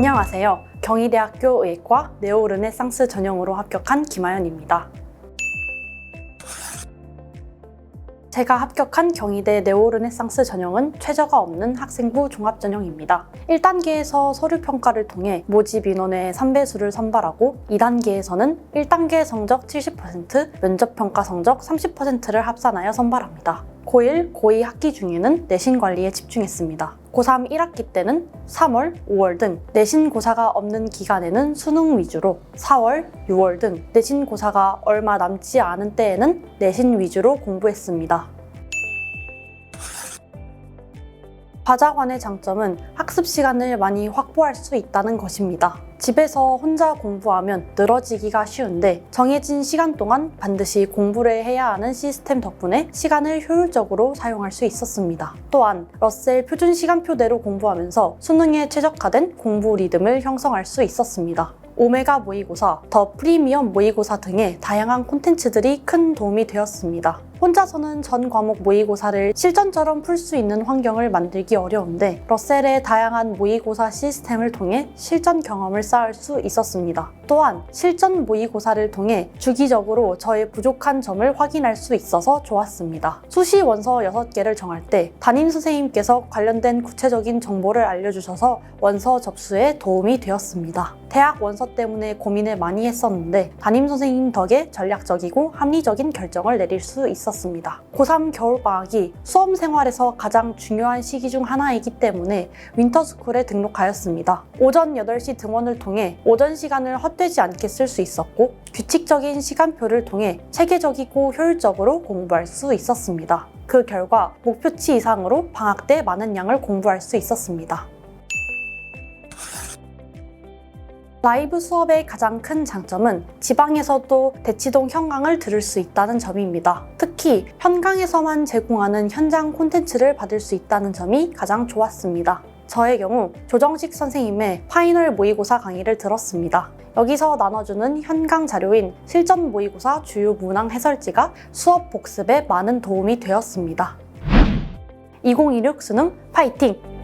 안녕하세요. 경희대학교 의과 네오르네상스 전형으로 합격한 김아연입니다. 제가 합격한 경희대 네오르네상스 전형은 최저가 없는 학생부 종합 전형입니다. 1단계에서 서류 평가를 통해 모집 인원의 3배수를 선발하고 2단계에서는 1단계 성적 70%, 면접 평가 성적 30%를 합산하여 선발합니다. 고1, 고2 학기 중에는 내신 관리에 집중했습니다. 고3 1학기 때는 3월, 5월 등 내신 고사가 없는 기간에는 수능 위주로 4월, 6월 등 내신 고사가 얼마 남지 않은 때에는 내신 위주로 공부했습니다. 과자관의 장점은 학습 시간을 많이 확보할 수 있다는 것입니다. 집에서 혼자 공부하면 늘어지기가 쉬운데 정해진 시간 동안 반드시 공부를 해야 하는 시스템 덕분에 시간을 효율적으로 사용할 수 있었습니다. 또한 러셀 표준 시간표대로 공부하면서 수능에 최적화된 공부 리듬을 형성할 수 있었습니다. 오메가 모의고사, 더 프리미엄 모의고사 등의 다양한 콘텐츠들이 큰 도움이 되었습니다. 혼자서는 전 과목 모의고사를 실전처럼 풀 수 있는 환경을 만들기 어려운데 러셀의 다양한 모의고사 시스템을 통해 실전 경험을 쌓을 수 있었습니다. 또한 실전 모의고사를 통해 주기적으로 저의 부족한 점을 확인할 수 있어서 좋았습니다. 수시 원서 6개를 정할 때 담임 선생님께서 관련된 구체적인 정보를 알려주셔서 원서 접수에 도움이 되었습니다. 대학 원서 때문에 고민을 많이 했었는데 담임 선생님 덕에 전략적이고 합리적인 결정을 내릴 수 있었습니다. 고3 겨울방학이 수험 생활에서 가장 중요한 시기 중 하나이기 때문에 윈터스쿨에 등록하였습니다. 오전 8시 등원을 통해 오전 시간을 헛되지 않게 쓸 수 있었고 규칙적인 시간표를 통해 체계적이고 효율적으로 공부할 수 있었습니다. 그 결과 목표치 이상으로 방학 때 많은 양을 공부할 수 있었습니다. 라이브 수업의 가장 큰 장점은 지방에서도 대치동 현강을 들을 수 있다는 점입니다. 특히 현강에서만 제공하는 현장 콘텐츠를 받을 수 있다는 점이 가장 좋았습니다. 저의 경우 조정식 선생님의 파이널 모의고사 강의를 들었습니다. 여기서 나눠주는 현강 자료인 실전 모의고사 주요 문항 해설지가 수업 복습에 많은 도움이 되었습니다. 2026 수능 파이팅!